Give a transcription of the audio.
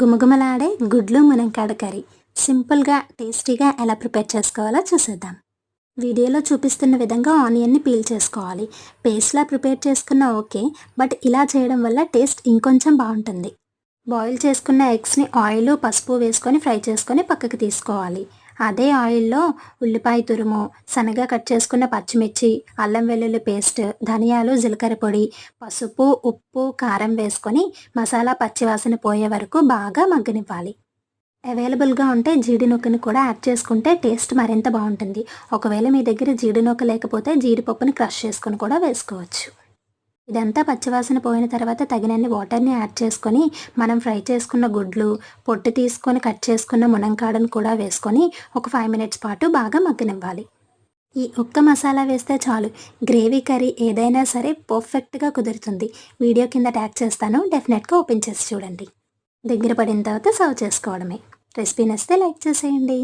గుమగుమలాడే గుడ్లు మునంకాడ కర్రీ. సింపుల్గా టేస్టీగా ఎలా ప్రిపేర్ చేసుకోవాలో చూసేద్దాం. వీడియోలో చూపిస్తున్న విధంగా ఆనియన్ని పీల్ చేసుకోవాలి. పేస్ట్లా ప్రిపేర్ చేసుకున్న ఓకే బట్ ఇలా చేయడం వల్ల టేస్ట్ ఇంకొంచెం బాగుంటుంది. బాయిల్ చేసుకున్న ఎగ్స్ని ఆయిల్ పసుపు వేసుకొని ఫ్రై చేసుకొని పక్కకి తీసుకోవాలి. అదే ఆయిల్లో ఉల్లిపాయ తురుము సన్నగా కట్ చేసుకున్న పచ్చిమిర్చి అల్లం వెల్లుల్లి పేస్ట్ ధనియాలు జీలకర్ర పొడి పసుపు ఉప్పు కారం వేసుకొని మసాలా పచ్చివాసన పోయే వరకు బాగా మగ్గనివ్వాలి. అవైలబుల్గా ఉంటే జీడి నూకని కూడా యాడ్ చేసుకుంటే టేస్ట్ మరింత బాగుంటుంది. ఒకవేళ మీ దగ్గర జీడి నొక్క లేకపోతే జీడిపప్పుని క్రష్ చేసుకొని కూడా వేసుకోవచ్చు. ఇదంతా పచ్చివాసన పోయిన తర్వాత తగినన్ని వాటర్ని యాడ్ చేసుకొని మనం ఫ్రై చేసుకున్న గుడ్లు పొట్టు తీసుకొని కట్ చేసుకున్న మునంకాడను కూడా వేసుకొని ఒక ఫైవ్ మినిట్స్ పాటు బాగా మగ్గనివ్వాలి. ఈ ఒక్క మసాలా వేస్తే చాలు. గ్రేవీ కర్రీ ఏదైనా సరే పర్ఫెక్ట్గా కుదురుతుంది. వీడియో కింద ట్యాగ్ చేస్తాను. డెఫినెట్గా ఓపెన్ చేసి చూడండి. దగ్గర పడిన తర్వాత సర్వ్ చేసుకోవడమే. రెసిపీ నచ్చితే లైక్ చేసేయండి.